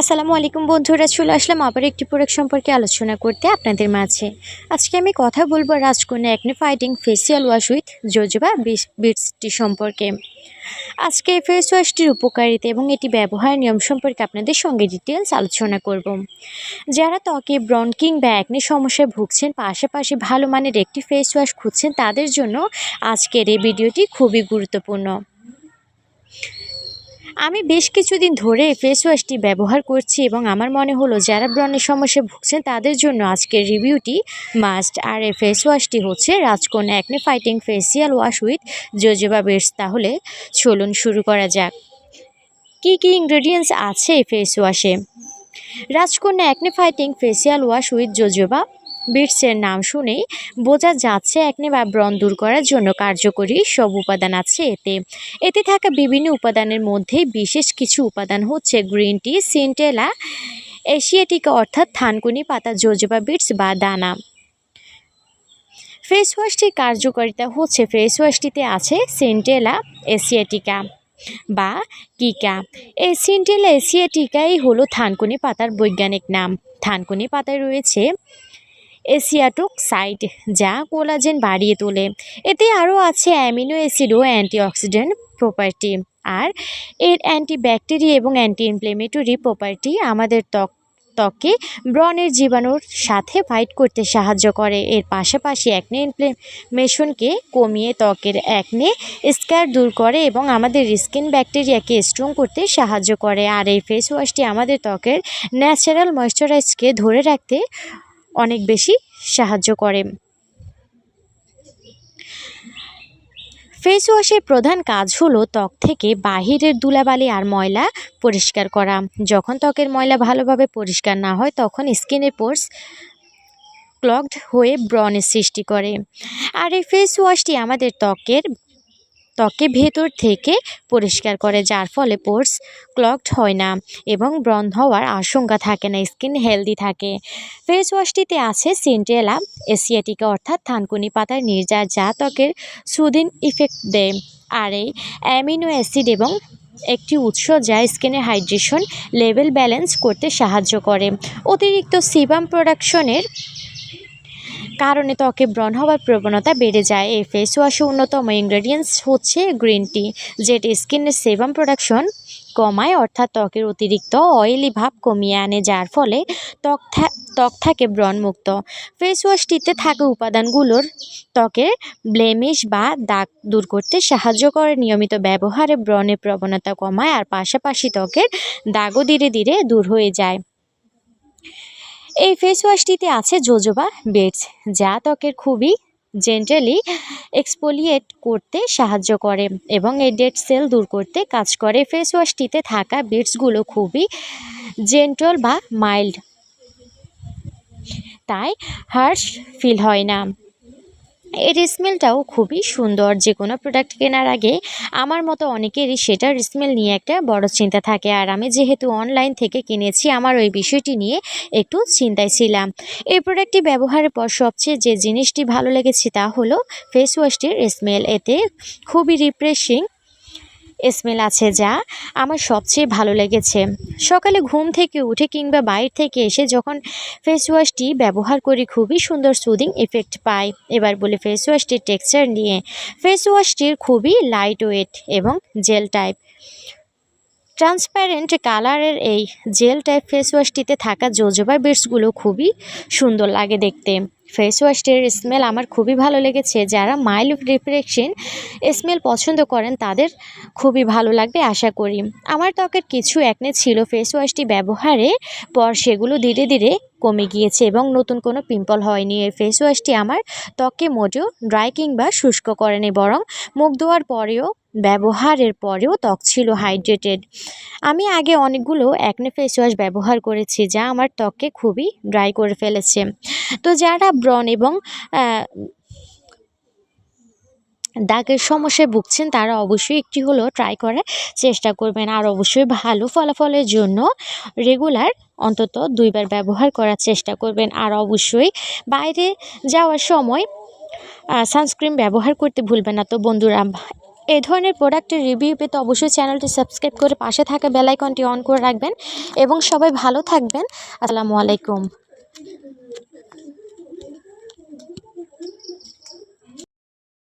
আসসালামু আলাইকুম বন্ধুরা, চলে আসলাম আবার একটি প্রোডাক্ট সম্পর্কে আলোচনা করতে আপনাদের মাঝে। আজকে আমি কথা বলব Rajkonya acne fighting facial wash with jojoba বিটসটি সম্পর্কে। আজকে এই ফেস ওয়াশটির উপকারিতা এবং এটি ব্যবহার নিয়ম সম্পর্কে আপনাদের সঙ্গে ডিটেলস আলোচনা করব। যারা ত্বকে ব্রনকিং বা একনি সমস্যায় ভুগছেন পাশাপাশি ভালো মানের একটি ফেস ওয়াশ খুঁজছেন, তাদের জন্য আজকের এই ভিডিওটি খুবই গুরুত্বপূর্ণ। আমি বেশ কিছুদিন ধরে ফেস ওয়াশটি ব্যবহার করছি এবং আমার মনে হলো যারা ব্রণের সমস্যা ভুগছেন তাদের জন্য আজকের রিভিউটি মাস্ট আর এই ফেস ওয়াশটি হচ্ছে Rajkonya acne fighting facial wash with jojoba beads তাহলে চলুন শুরু করা যাক। কী কী ইনগ্রেডিয়েন্টস আছে এই face ওয়াশে Rajkonya acne fighting facial wash with jojoba বিটসের নাম শুনেই বোঝা যাচ্ছে একনে বা ব্রণ দূর করার জন্য কার্যকরী সব উপাদান আছে এতে। এতে থাকা বিভিন্ন উপাদানের মধ্যে বিশেষ কিছু উপাদান হচ্ছে গ্রিন টি, সিন্টেলা, এশিয়াটিকা অর্থাৎ থানকুনি, পাতা জোজবা বিটস বা দানা। ফেস ওয়াশটির কার্যকারিতা হচ্ছে ফেস ওয়াশটিতে আছে সিন্টেলা, এশিয়াটিকা বা কিকা। এই সিন্টেলা, এশিয়াটিকাই হলো থানকুনি পাতার বৈজ্ঞানিক নাম। থানকুনি পাতায় রয়েছে এসিয়াটোক সাইট, যা কোলাজেন বাড়িয়ে তোলে। এতে আরও আছে অ্যামিনো অ্যাসিড ও অ্যান্টিঅক্সিডেন্ট প্রপার্টি। আর এর অ্যান্টিব্যাকটেরিয়া এবং অ্যান্টি ইনফ্লেমেটরি প্রপার্টি আমাদের ত্বক, ত্বকে ব্রণের জীবাণুর সাথে ফাইট করতে সাহায্য করে। এর পাশাপাশি অ্যাকনে ইনফ্লেমেশনকে কমিয়ে ত্বকের অ্যাকনে স্ক্যার দূর করে এবং আমাদের স্কিন ব্যাকটেরিয়াকে স্ট্রং করতে সাহায্য করে। আর এই ফেস ওয়াশটি আমাদের ত্বকের ন্যাচারাল ময়শ্চারাইজকে ধরে রাখতে অনেক বেশি সাহায্য করে। ফেস ওয়াশের প্রধান কাজ হলো ত্বক থেকে বাহিরের ধুলাবালি আর ময়লা পরিষ্কার করা। যখন ত্বকের ময়লা ভালোভাবে পরিষ্কার না হয়, তখন স্কিনের পোর্স ক্লগড হয়ে ব্রণের সৃষ্টি করে। আর এই ফেস ওয়াশটি আমাদের ত্বকের ত্বকে ভেতর থেকে পরিষ্কার করে, যার ফলে পোর্স ক্লকড হয় না এবং ব্রন হওয়ার আশঙ্কা থাকে না, স্কিন হেলদি থাকে। ফেস ওয়াশটিতে আছে সিন্টেলা এশিয়াটিকা অর্থাৎ থানকুনি পাতার নির্যাস, যা ত্বকের সুদিন ইফেক্ট দেয়। আর এই অ্যামিনো অ্যাসিড এবং একটি উৎস যা স্কিনের হাইড্রেশন লেভেল ব্যালেন্স করতে সাহায্য করে। অতিরিক্ত সিবাম প্রোডাকশনের কারণে ত্বকে ব্রণ হওয়ার প্রবণতা বেড়ে যায়। এই ফেস ওয়াশে অন্যতম ইনগ্রেডিয়েন্টস হচ্ছে গ্রিন টি যেটি স্কিনের সেবাম প্রোডাকশন কমায়, অর্থাৎ ত্বকের অতিরিক্ত অয়েলি ভাব কমিয়ে আনে, যার ফলে ত্বক ত্বক থাকে ব্রণমুক্ত। ফেস ওয়াশটিতে থাকা উপাদানগুলোর ত্বকের ব্লেমিশ বা দাগ দূর করতে সাহায্য করে। নিয়মিত ব্যবহারে ব্রণের প্রবণতা কমায়, আর পাশাপাশি ত্বকের দাগও ধীরে ধীরে দূর হয়ে যায়। এই ফেস ওয়াশটিতে আছে জোজোবা বেডস যা ত্বকের খুবই জেন্টালি এক্সপোলিয়েট করতে সাহায্য করে এবং এই ডেড সেল দূর করতে কাজ করে। ফেস ওয়াশটিতে থাকা বিটসগুলো খুবই জেন্টল বা মাইল্ড তাই হার্শ ফিল হয় না। এর স্মেলটাও খুবই সুন্দর। যে কোনো প্রোডাক্ট কেনার আগে আমার মতো অনেকেরই সেটার স্মেল নিয়ে একটা বড় চিন্তা থাকে। আর আমি যেহেতু অনলাইন থেকে কিনেছি, আমার ওই বিষয়টি নিয়ে একটু চিন্তায় ছিলাম। এই প্রোডাক্টটি ব্যবহারের পর সবচেয়ে যে জিনিসটি ভালো লেগেছে তা হলো ফেস ওয়াশটির স্মেল এতে খুবই রিফ্রেশিং স্মেল আছে যা আমার সবচেয়ে ভালো লেগেছে। সকালে ঘুম থেকে উঠে কিংবা বাইরে থেকে এসে যখন ফেস ওয়াশটি ব্যবহার করি, খুবই সুন্দর সুদিং এফেক্ট পাই। এবার বলি ফেস ওয়াশটির টেক্সচার নিয়ে। ফেস ওয়াশটির খুবই লাইট ওয়েট এবং জেল টাইপ ট্রান্সপ্যারেন্ট কালারের এই জেল টাইপ ফেস ওয়াশটিতে থাকা জোজোবা বিটসগুলো খুবই সুন্দর লাগে দেখতে। ফেস ওয়াশটির স্মেল আমার খুবই ভালো লেগেছে। যারা মাইল্ড রিফ্রেকশন স্মেল পছন্দ করেন, তাদের খুবই ভালো লাগবে আশা করি। আমার ত্বকের কিছু একনে ছিল ফেস ওয়াশটি ব্যবহারে পর সেগুলো ধীরে ধীরে কমে গিয়েছে এবং নতুন কোনো পিম্পল হয়নি। এই ফেস ওয়াশটি আমার ত্বককে মোটেও ড্রাই কিংবা শুষ্ক করেনি, বরং মুখ ধোয়ার পরেও ব্যবহারের পরেও ত্বক ছিল হাইড্রেটেড আমি আগে অনেকগুলো অ্যাকনে ফেস ওয়াশ ব্যবহার করেছি, যা আমার ত্বককে খুবই ড্রাই করে ফেলেছে। তো যারা ব্রণ এবং দাগের সমস্যায় ভুগছেন, তারা অবশ্যই একটি হলো ট্রাই করার চেষ্টা করবেন। আর অবশ্যই ভালো ফলাফলের জন্য রেগুলার অন্তত দুইবার ব্যবহার করার চেষ্টা করবেন। আর অবশ্যই বাইরে যাওয়ার সময় সানস্ক্রিন ব্যবহার করতে ভুলবেন না। তো বন্ধুরা এই ধরনের প্রোডাক্টের রিভিউ পেতে অবশ্যই চ্যানেলটি সাবস্ক্রাইব করে পাশে থাকা বেলাইকনটি অন করে রাখবেন এবং সবাই ভালো থাকবেন। আসসালামু আলাইকুম।